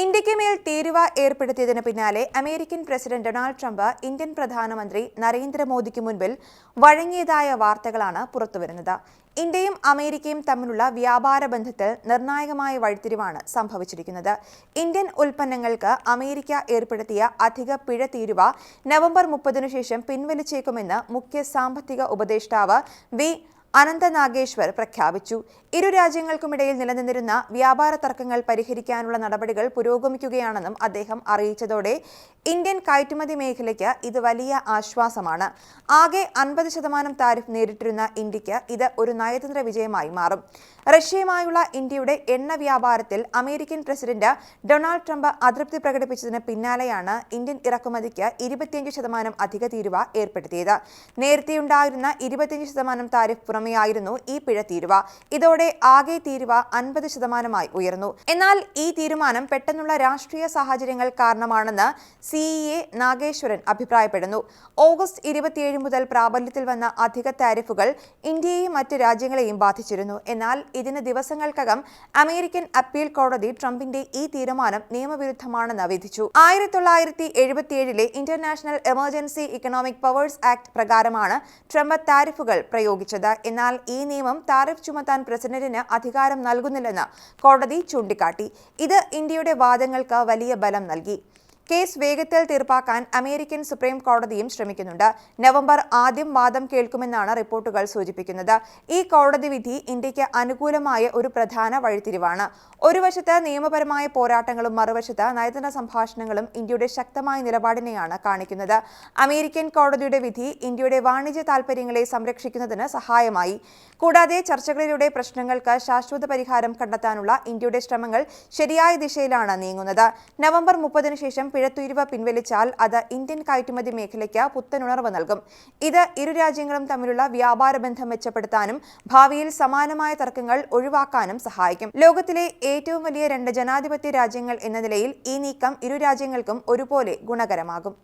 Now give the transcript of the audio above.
ഇന്ത്യയ്ക്ക് മേൽ തീരുവ ഏർപ്പെടുത്തിയതിന് പിന്നാലെ American president Donald Trump Indian പ്രധാനമന്ത്രി നരേന്ദ്രമോദിക്ക് മുൻപിൽ വഴങ്ങിയതായ വാർത്തകളാണ് പുറത്തുവരുന്നത്. ഇന്ത്യയും അമേരിക്കയും തമ്മിലുള്ള വ്യാപാര ബന്ധത്തിൽ നിർണായകമായ വഴിത്തിരിവാണ് സംഭവിച്ചിരിക്കുന്നത്. ഇന്ത്യൻ ഉൽപ്പന്നങ്ങൾക്ക് അമേരിക്ക ഏർപ്പെടുത്തിയ അധിക പിഴ തീരുവ നവംബർ മുപ്പതിനു ശേഷം പിൻവലിച്ചേക്കുമെന്ന് മുഖ്യ സാമ്പത്തിക ഉപദേഷ്ടാവ് വി അനന്ത നാഗേശ്വർ പ്രഖ്യാപിച്ചു. ഇരു രാജ്യങ്ങൾക്കുമിടയിൽ നിലനിന്നിരുന്ന വ്യാപാര തർക്കങ്ങൾ പരിഹരിക്കാനുള്ള നടപടികൾ പുരോഗമിക്കുകയാണെന്നും അദ്ദേഹം അറിയിച്ചതോടെ ഇന്ത്യൻ കയറ്റുമതി മേഖലയ്ക്ക് ഇത് വലിയ ആശ്വാസമാണ്. ആകെ അൻപത് ശതമാനം താരിഫ് നേരിട്ടിരുന്ന ഇന്ത്യയ്ക്ക് ഇത് ഒരു നയതന്ത്ര വിജയമായി മാറും. റഷ്യയുമായുള്ള ഇന്ത്യയുടെ എണ്ണ വ്യാപാരത്തിൽ അമേരിക്കൻ പ്രസിഡന്റ് ഡൊണാൾഡ് ട്രംപ് അതൃപ്തി പ്രകടിപ്പിച്ചതിന് പിന്നാലെയാണ് ഇന്ത്യൻ ഇറക്കുമതിക്ക് ഇരുപത്തിയഞ്ച് ശതമാനം അധിക തീരുവ ഏർപ്പെടുത്തിയത്. നേരത്തെയുണ്ടായിരുന്ന ഇരുപത്തിയഞ്ച് ശതമാനം താരിഫ് പുറമെയായിരുന്നു ഈ പിഴ തീരുവ. ഇതോടെ ആകെ തീരുവ അൻപത് ശതമാനമായി ഉയർന്നു. എന്നാൽ ഈ തീരുമാനം പെട്ടെന്നുള്ള രാഷ്ട്രീയ സാഹചര്യങ്ങൾ കാരണമാണെന്ന് സിഇഎ നാഗേശ്വരൻ അഭിപ്രായപ്പെടുന്നു. ഓഗസ്റ്റ് ഇരുപത്തിയേഴ് മുതൽ പ്രാബല്യത്തിൽ വന്ന അധിക താരിഫുകൾ ഇന്ത്യയെയും മറ്റ് രാജ്യങ്ങളെയും ബാധിച്ചിരുന്നു. എന്നാൽ ഇതിന് ദിവസങ്ങൾക്കകം അമേരിക്കൻ അപ്പീൽ കോടതി ട്രംപിന്റെ ഈ തീരുമാനം നിയമവിരുദ്ധമാണെന്ന് വിധിച്ചു. ആയിരത്തി തൊള്ളായിരത്തി എഴുപത്തിയേഴിലെ international emergency economic powers act പ്രകാരമാണ് ട്രംപ് താരിഫുകൾ പ്രയോഗിച്ചത്. എന്നാൽ ഈ നിയമം താരിഫ് ചുമത്താൻ പ്രസിഡന്റിന് അധികാരം നൽകുന്നില്ലെന്ന് കോടതി ചൂണ്ടിക്കാട്ടി. ഇത് ഇന്ത്യയുടെ വാദങ്ങൾക്ക് വലിയ ബലം നൽകി. കേസ് വേഗത്തിൽ തീർപ്പാക്കാൻ അമേരിക്കൻ സുപ്രീം കോടതിയും ശ്രമിക്കുന്നുണ്ട്. നവംബർ ആദ്യം വാദം കേൾക്കുമെന്നാണ് റിപ്പോർട്ടുകൾ സൂചിപ്പിക്കുന്നത്. ഈ കോടതി വിധി ഇന്ത്യയ്ക്ക് അനുകൂലമായ ഒരു പ്രധാന വഴിത്തിരിവാണ്. ഒരു വശത്ത് നിയമപരമായ പോരാട്ടങ്ങളും മറുവശത്ത് നയതന്ത്ര സംഭാഷണങ്ങളും ഇന്ത്യയുടെ ശക്തമായ നിലപാടിനെയാണ് കാണിക്കുന്നത്. അമേരിക്കൻ കോടതിയുടെ വിധി ഇന്ത്യയുടെ വാണിജ്യ താൽപര്യങ്ങളെ സംരക്ഷിക്കുന്നതിന് സഹായമായി. കൂടാതെ ചർച്ചകളിലൂടെ പ്രശ്നങ്ങൾക്ക് ശാശ്വത പരിഹാരം കണ്ടെത്താനുള്ള ഇന്ത്യയുടെ ശ്രമങ്ങൾ ശരിയായ ദിശയിലാണ് നീങ്ങുന്നത്. നവംബർ മുപ്പതിനു ശേഷം പിഴത്തുരുവ പിൻവലിച്ചാൽ അത് ഇന്ത്യൻ കയറ്റുമതി മേഖലയ്ക്ക് പുത്തനുണർവ് നൽകും. ഇത് ഇരു രാജ്യങ്ങളും തമ്മിലുള്ള വ്യാപാര ബന്ധം മെച്ചപ്പെടുത്താനും ഭാവിയിൽ സമാനമായ തർക്കങ്ങൾ ഒഴിവാക്കാനും സഹായിക്കും. ലോകത്തിലെ ഏറ്റവും വലിയ രണ്ട് ജനാധിപത്യ രാജ്യങ്ങൾ എന്ന നിലയിൽ ഈ നീക്കം ഇരു രാജ്യങ്ങൾക്കും ഒരുപോലെ ഗുണകരമാകും.